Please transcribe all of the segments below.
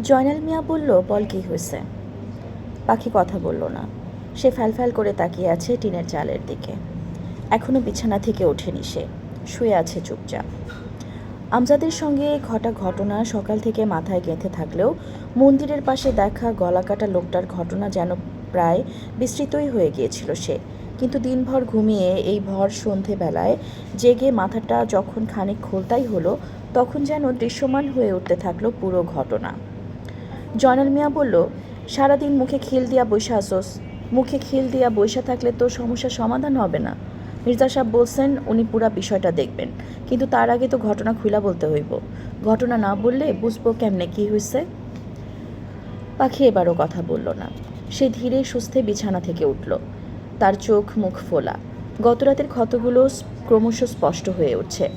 জয়নাল মিয়া বলল, বল কি হয়েছে? পাখি কথা বলল না। সে ফ্যালফ্যাল করে তাকিয়ে আছে টিনের চালের দিকে। এখনও বিছানা থেকে ওঠেনি সে। শুয়ে আছে চুপচাপ। আমজাদের সঙ্গে ঘটা ঘটনা সকাল থেকে মাথায় গেঁথে থাকলেও মন্দিরের পাশে দেখা গলাকাটা লোকটার ঘটনা যেন প্রায় বিস্তৃতই হয়ে গিয়েছিল সে। কিন্তু দিনভর ঘুমিয়ে এই ভর সন্ধেবেলায় জেগে মাথাটা যখন খানিক খোলতাই হলো, তখন যেন দৃশ্যমান হয়ে উঠতে থাকল পুরো ঘটনা। জয়নাল মিয়া বলল, সারাদিন মুখে খিল দিয়া বৈশা আসোস মুখে খিল দিয়া বৈশা থাকলে তো সমস্যার সমাধান হবে না। মির্জা সাহেব বলছেন, উনি পুরা বিষয়টা দেখবেন। কিন্তু তার আগে তো ঘটনা খুলা বলতে হইব। ঘটনা না বললে বুঝব কেমনে কি হয়েছে পাখি এবারও কথা বলল না। সে ধীরে সুস্থে বিছানা থেকে উঠল। তার চোখ মুখ ফোলা। গতরাতের ক্ষতগুলো ক্রমশ স্পষ্ট হয়ে উঠছে।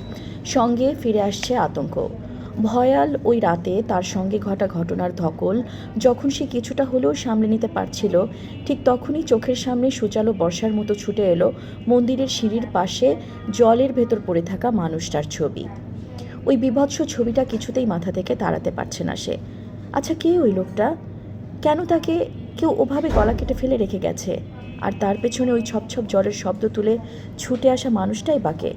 সঙ্গে ফিরে আসছে আতঙ্ক। ভয়াল ওই রাতে তার সঙ্গে ঘটা ঘটনার ধকল। যখন সে কিছুটা হলেও সামলে নিতে পারছিল, ঠিক তখনই চোখের সামনে সুচালো বর্ষার মতো ছুটে এলো মন্দিরের সিঁড়ির পাশে জলের ভেতর পড়ে থাকা মানুষটার ছবি। ওই বিভৎস ছবিটা কিছুতেই মাথা থেকে তাড়াতে পারছে না সে। আচ্ছা কে ওই লোকটা? কেন তাকে কেউ ওভাবে গলা কেটে ফেলে রেখে গেছে? আর তার পেছনে ওই ছপ ছপ জ্বরের শব্দ তুলে ছুটে আসা মানুষটাই বাকে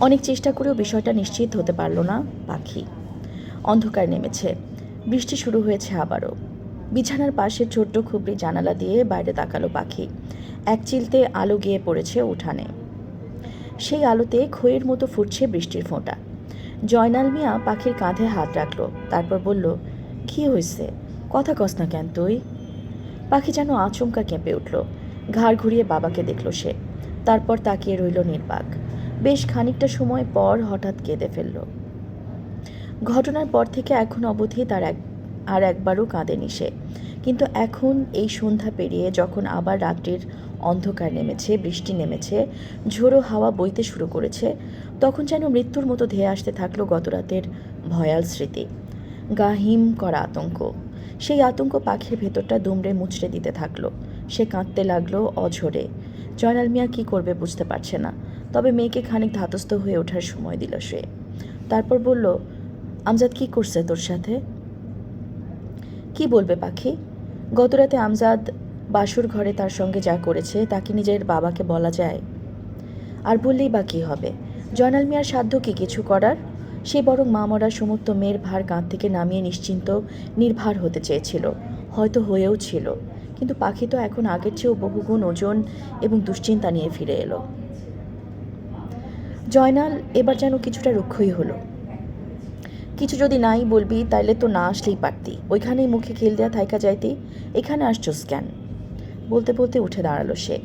অনেক চেষ্টা করেও বিষয়টা নিশ্চিত হতে পারল না পাখি। অন্ধকার নেমেছে। বৃষ্টি শুরু হয়েছে আবারও। বিছানার পাশে ছোট্ট খুবড়ি জানালা দিয়ে বাইরে তাকালো পাখি। এক চিলতে আলো গিয়ে পড়েছে উঠানে। সেই আলোতে খইয়ের মতো ফুটছে বৃষ্টির ফোঁটা। জয়নাল মিয়া পাখির কাঁধে হাত রাখল, তারপর বলল, কি হয়েছে কথা কস না কেন তুই? পাখি যেন আচমকা কেঁপে উঠল। ঘাড় ঘুরিয়ে বাবাকে দেখল সে। তারপর তাকিয়ে রইল নির্বাক। বেশ খানিকটা সময় পর হঠাৎ কেঁদে ফেলল। ঘটনার পর থেকে এখন অবধি তার এক, আর একবারও কাঁদেনি সে। কিন্তু এখন এই সন্ধ্যা পেরিয়ে যখন আবার রাত্রির অন্ধকার নেমেছে, বৃষ্টি নেমেছে, ঝোড়ো হাওয়া বইতে শুরু করেছে, তখন যেন মৃত্যুর মতো ধেয়ে আসতে থাকল গতরাতের ভয়াল স্মৃতি। গা হিম করা আতঙ্ক। সেই আতঙ্ক পাখির ভেতরটা দুমড়ে মুচড়ে দিতে থাকল। সে কাঁদতে লাগল অঝরে। জয়নাল মিয়া কী করবে বুঝতে পারছে না। তবে মেয়েকে খানিক ধাতস্থ হয়ে ওঠার সময় দিল সে। তারপর বলল, আমজাদ কি করছে তোর সাথে? কি বলবে পাখি? গতরাতে আমজাদ বাসুর ঘরে তার সঙ্গে যা করেছে, তাকে নিজের বাবাকে বলা যায়। আর বললেই বা কী হবে? জয়নাল মিয়ার সাধ্য কি কিছু করার? সে বরং মা মরা সমস্ত মেয়ের ভার কাঁধ থেকে নামিয়ে নিশ্চিন্ত, নির্ভার হতে চেয়েছিল। হয়তো হয়েও ছিল। কিন্তু পাখি তো এখন আগের চেয়েও বহুগুণ ওজন এবং দুশ্চিন্তা নিয়ে ফিরে এলো। জয়নাল, এবার যেন কিছুটা রুক্ষই হলো। কিছু যদি নাই বলবি, তাইলে তো না আসলেই পারতি। ওইখানেই মুখে খেল দেয়া থাইকা যাইতি, এখানে আসছোস কেন? বলতে বলতে উঠে দাঁড়াল সে।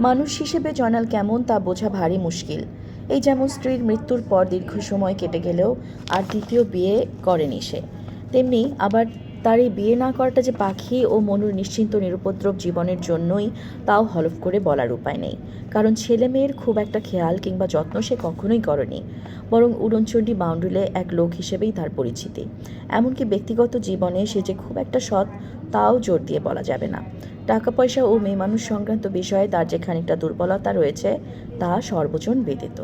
মানুষ হিসেবে জয়নাল কেমন তা বোঝা ভারী মুশকিল। এই যেমন স্ত্রীর মৃত্যুর পর দীর্ঘ সময় কেটে গেলেও আর দ্বিতীয় বিয়ে করেনি সে। তেমনি আবার তার এই বিয়ে না করাটা যে পাখি ও মনুর নিশ্চিন্ত নিরুপদ্রব জীবনের জন্যই, তাও হলফ করে বলার উপায় নেই। কারণ ছেলে মেয়ের খুব একটা খেয়াল কিংবা যত্ন সে কখনোই করেনি, বরং উড়নচণ্ডী বাউন্ডুলে এক লোক হিসেবেই তার পরিচিতি। এমনকি ব্যক্তিগত জীবনে সে যে খুব একটা সৎ, তাও জোর দিয়ে বলা যাবে না। টাকা পয়সা ও মেয়ে মানুষ সংক্রান্ত বিষয়ে তার যে খানিকটা দুর্বলতা রয়েছে, তা সর্বজন বিদিত।